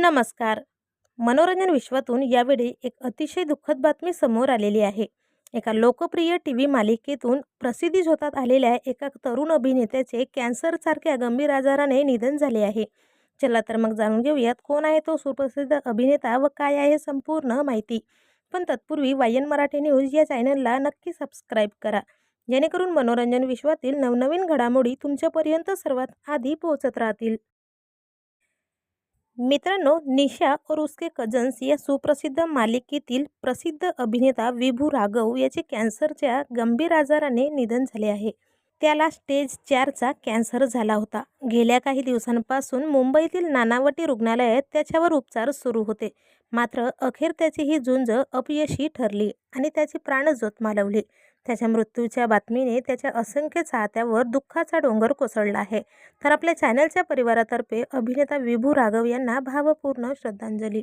नमस्कार. मनोरंजन विश्वातून यावेळी एक अतिशय दुःखद बातमी समोर आलेली आहे. एका लोकप्रिय टी व्ही मालिकेतून प्रसिद्धी झोतात आलेल्या एका तरुण अभिनेत्याचे कॅन्सरसारख्या गंभीर आजाराने निधन झाले आहे. चला तर मग जाणून घेऊयात कोण आहे तो सुप्रसिद्ध अभिनेता व काय आहे संपूर्ण माहिती. पण तत्पूर्वी वायन मराठी न्यूज या चॅनलला नक्की सबस्क्राईब करा. जेणेकरून मनोरंजन विश्वातील नवनवीन घडामोडी तुमच्यापर्यंत सर्वात आधी पोहोचत राहतील. मित्रांनो निशा और उसके कजन्स या सुप्रसिद्ध मालिकेतील प्रसिद्ध अभिनेता विभू राघव याचे कॅन्सरच्या गंभीर आजाराने निधन झाले आहे. त्याला स्टेज चारचा कॅन्सर झाला होता. गेल्या काही दिवसांपासून मुंबईतील नानावटी रुग्णालयात त्याच्यावर उपचार सुरू होते. मात्र अखेर त्याची ही झुंज अपयशी ठरली आणि त्याचे प्राण मालवली त्याच्या मृत्यूच्या बातमीने त्याच्या असंख्य चाहत्यावर दुःखाचा डोंगर कोसळला आहे. तर आपल्या चॅनलच्या परिवारातर्फे अभिनेता विभू राघव यांना भावपूर्ण श्रद्धांजली.